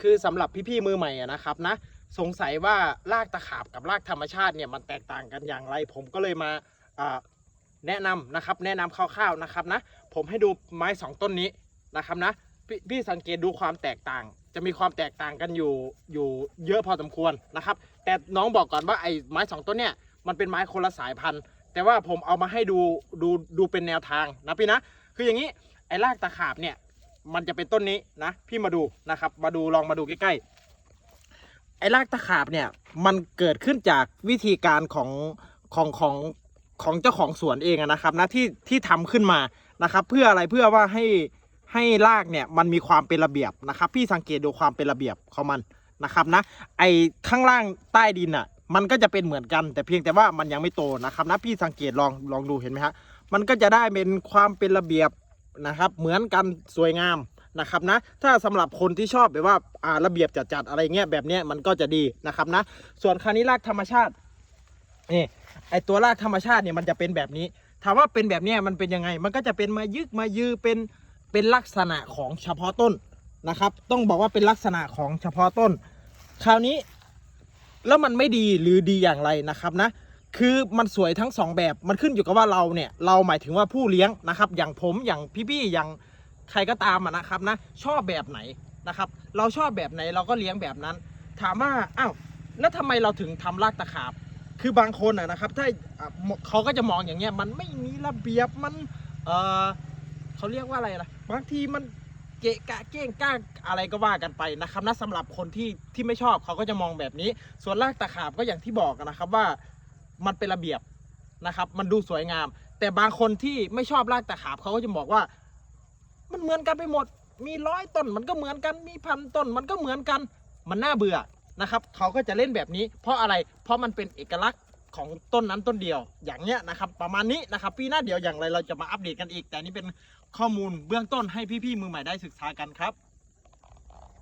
คือสำหรับพี่ๆมือใหม่อะนะครับนะสงสัยว่ารากตะขาบกับรากธรรมชาติเนี่ยมันแตกต่างกันอย่างไร ผมก็เลยมาแนะนำนะครับ แนะนำคร่าวๆนะครับนะผมให้ดูไม้สองต้นนี้นะครับนะพพี่สังเกตดูความแตกต่าง จะมีความแตกต่างกันอยู่อยู่เยอะพอสมควรนะครับ แต่น้องบอกก่อนว่าไอ้ไม้สองต้นเนี่ยมันเป็นไม้คนละสายพันธุ์ แต่ว่าผมเอามาให้ดูดูดูเป็นแนวทางนะพี่นะคืออย่างนี้ไอ้รากตะขาบเนี่ย มันจะเป็นต้นนี้นะพี่มาดูนะครับ มาดูลองมาดูใกล้ๆไอ้รากตะขาบเนี่ยมันเกิดขึ้นจากวิธีการของของของของเจ้าของสวนเองนะครับนะที่ที่ทำขึ้นมานะครับ เพื่ออะไรเพื่อว่าให้ให้รากเนี่ยมันมีความเป็นระเบียบนะครับ พี่สังเกตดูความเป็นระเบียบของมันนะครับนะไอ้ข้างล่างใต้ดินอะมันก็จะเป็นเหมือนกัน แต่เพียงแต่ว่ามันยังไม่โตนะครับนะพี่สังเกตลองลองดูเห็นไหมฮะมันก็จะได้เป็นความเป็นระเบียบ นะครับเหมือนกันสวยงามนะครับนะถ้าสำหรับคนที่ชอบแบบว่าอ่าระเบียบจัดๆอะไรเงี้ยแบบเนี้ยมันก็จะดีนะครับนะส่วนครานี้รากธรรมชาตินี่ไอตัวรากธรรมชาติเนี่ยมันจะเป็นแบบนี้ ถามว่าเป็นแบบเนี้ยมันเป็นยังไง มันก็จะเป็นมายึกมายือเป็นเป็นลักษณะของเฉพาะต้นนะครับ ต้องบอกว่าเป็นลักษณะของเฉพาะต้น คราวนี้แล้วมันไม่ดีหรือดีอย่างไรนะครับนะ คือมันสวยทั้งสองแบบมันขึ้นอยู่กับว่าเราเนี่ยเราหมายถึงว่าผู้เลี้ยงนะครับ อย่างผมอย่างพี่ๆอย่างใครก็ตามนะครับนะชอบแบบไหนนะครับ เราชอบแบบไหนเราก็เลี้ยงแบบนั้น ถามว่าอ้าวแล้วทำไมเราถึงทำรากตะขาบ คือบางคนนะครับถ้าเขาก็จะมองอย่างเงี้ยมันไม่มีระเบียบมันเออเขาเรียกว่าอะไรล่ะบางทีมันเกะกะเก้งก้างอะไรก็ว่ากันไปนะครับนะสำหรับคนที่ที่ไม่ชอบเขาก็จะมองแบบนี้ ส่วนรากตะขาบก็อย่างที่บอกนะครับว่า มันเป็นระเบียบนะครับ มันดูสวยงาม แต่บางคนที่ไม่ชอบรากตะขาบเขาก็จะบอกว่า มันเหมือนกันไปหมด มีร้อยต้น มันก็เหมือนกันมีพันต้น มันก็เหมือนกัน มันน่าเบื่อนะครับ เขาก็จะเล่นแบบนี้ เพราะอะไรเพราะมันเป็นเอกลักษณ์ของต้นนั้นต้นเดียว อย่างเนี้ยนะครับ ประมาณนี้นะครับปีหน้าเดี๋ยวอย่างไรเราจะมาอัปเดตกันอีก แต่นี่เป็นข้อมูลเบื้องต้นให้พี่ๆมือใหม่ได้ศึกษากันครับ